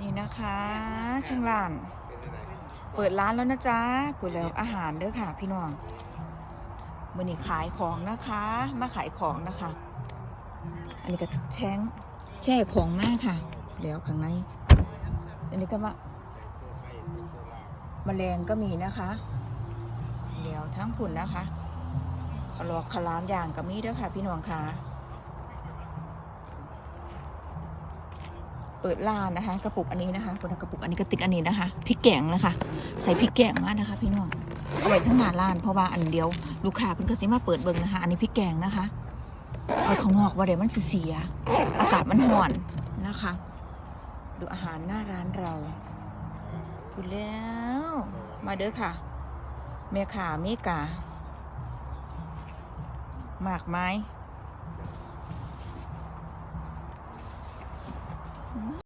นี่นะคะทางร้าน เปิดร้านแล้วนะจ๊ะเปิดแล้วอาหารเด้อค่ะ พี่น้องมื่อนี้ขายของนะคะ มาขายของนะคะ อันนี้ก็แช่งแช่ของมากค่ะ แล้วข้างใน อันนี้ก็มาแมลงก็มีนะคะเดี๋ยวทั้งผุ่นนะคะขลอกขลามอย่างก็มีเด้อค่ะ พี่น้องค่ะ เปิดร้านนะคะ กระปุกอันนี้นะคะคนละกระปุกอันนี้กระติกอันนี้นะคะพริกแกงนะคะ ใส่พริกแกงมากนะคะ พี่น้องเอาไว้ทั้งหน้าร้านเพราะว่าอันเดียวลูกค้าเพิ่นก็สิมาเปิดเบิ่งนะคะ อันนี้พริกแกงนะคะเอาข้างนอกว่าเดี๋ยวมันเสีย อากาศมันร้อนนะคะ ดูอาหารหน้าร้านเราพูดแล้ว มาเด้อค่ะเมขาเมกาหมากไม้